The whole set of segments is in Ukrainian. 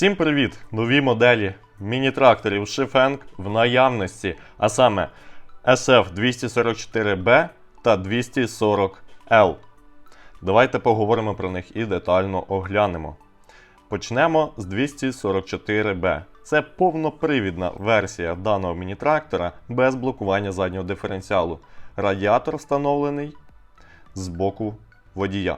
Всім привіт! Нові моделі міні-тракторів Шифенг в наявності, а саме SF244B та 240L. Давайте поговоримо про них і детально оглянемо. Почнемо з 244B. Це повнопривідна версія даного міні-трактора без блокування заднього диференціалу. Радіатор встановлений з боку водія.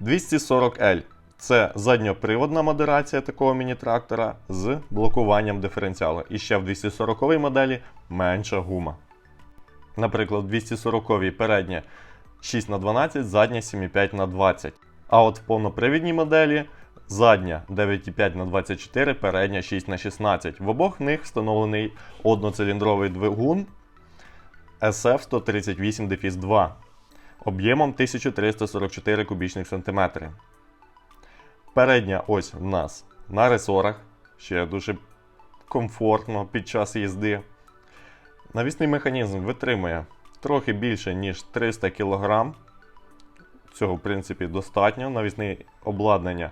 240L це задньоприводна модерація такого міні-трактора з блокуванням диференціалу. І ще в 240 моделі менша гума. Наприклад, в 240 передня 6х12, задня 7,5х20. А от в повнопривідній моделі задня 9,5х24, передня 6х16. В обох них встановлений одноциліндровий двигун SF138-2 об'ємом 1344 кубічних сантиметри. Передня ось в нас на ресорах, ще дуже комфортно під час їзди. Навісний механізм витримує трохи більше, ніж 300 кг. Цього, в принципі, достатньо. Навісне обладнання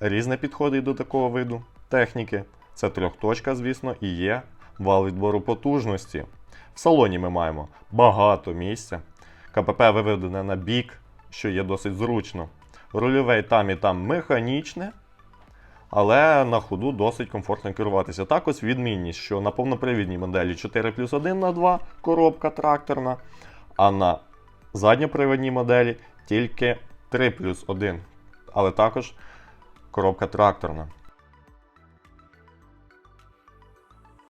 різне підходить до такого виду техніки. Це трьохточка, звісно, і є вал відбору потужності. В салоні ми маємо багато місця. КПП виведене на бік, що є досить зручно. Рульове там і там механічне, але на ходу досить комфортно керуватися. Так ось відмінність, що на повнопривідній моделі 4 плюс 1 на 2 коробка тракторна, а на задньопривідній моделі тільки 3 плюс 1, але також коробка тракторна.